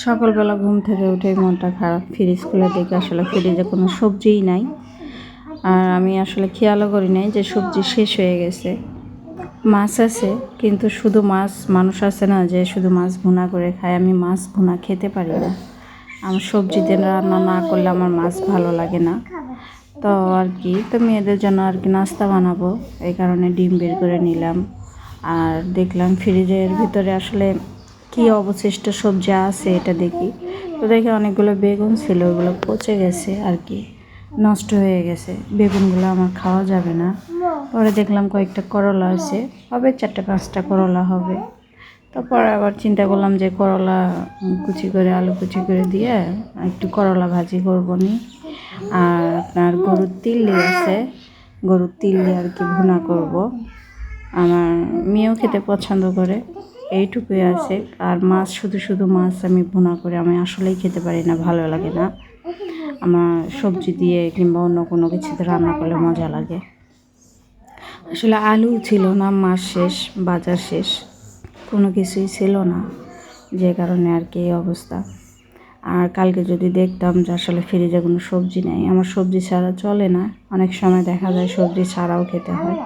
সকালবেলা ঘুম থেকে উঠে মনটা খারাপ। ফ্রিজ খুলে দেখি আসলে ফ্রিজে কোনো সবজিই নাই। আর আমি আসলে খেয়ালও করি নাই যে সবজি শেষ হয়ে গেছে। মাছ আছে, কিন্তু শুধু মাছ, মানুষ আছে না যে শুধু মাছ ভুনা করে খায়। আমি মাছ ভুনা খেতে পারি না। আমার সবজি দিয়ে রান্না না করলে আমার মাছ ভালো লাগে না। তো আর কি, তো মেয়েদের জন্য আর কি নাস্তা বানাবো। এই কারণে ডিম বের করে নিলাম। আর দেখলাম ফ্রিজের ভিতরে আসলে কি অবশিষ্ট সবজি আছে এটা দেখি। তো দেখি অনেকগুলো বেগুন ছিল ওগুলো পচে গেছে আর কি নষ্ট হয়ে গেছে। বেগুনগুলো আমার খাওয়া যাবে না। পরে দেখলাম কয়েকটা করলা আছে। হবে চারটে পাঁচটা করলা হবে। তারপর আবার চিন্তা করলাম যে করলা কুচি করে আলু কুচি করে দিয়ে একটু করলা ভাজি করব নি। আর আপনার গরুর তিল্লি আছে। গরুর তিল্লি আর কি ভুনা করব। আমার মেয়েও খেতে পছন্দ করে। এইটুকুই আছে। আর মাছ, শুধু শুধু মাছ আমি ভুনা করে আমি আসলেই খেতে পারি না, ভালো লাগে না। আমার সবজি দিয়ে কিংবা অন্য কোনো কিছুতে রান্না করলে মজা লাগে। আসলে আলু ছিল না, মাছ শেষ, বাজার শেষ। কোনো কিছুই ছিল না, যে কারণে আর কি এই অবস্থা। আর কালকে যদি দেখতাম যে আসলে ফ্রিজে কোনো সবজি নেই, আমার সবজি ছাড়া চলে না। অনেক সময় দেখা যায় সবজি ছাড়াও খেতে হয়।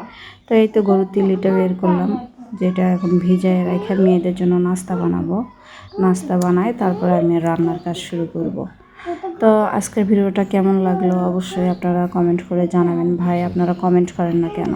তো এই তো গরুর তিলিটা বের করলাম। যেটা এখন ভিজায় রেখে মেয়েদের জন্য নাস্তা বানাবো। নাস্তা বানাই তারপরে আমি রান্নার কাজ শুরু করব। তো আজকের ভিডিওটা কেমন লাগল? অবশ্যই আপনারা কমেন্ট করে জানাবেন। ভাই, আপনারা কমেন্ট করেন না কেন?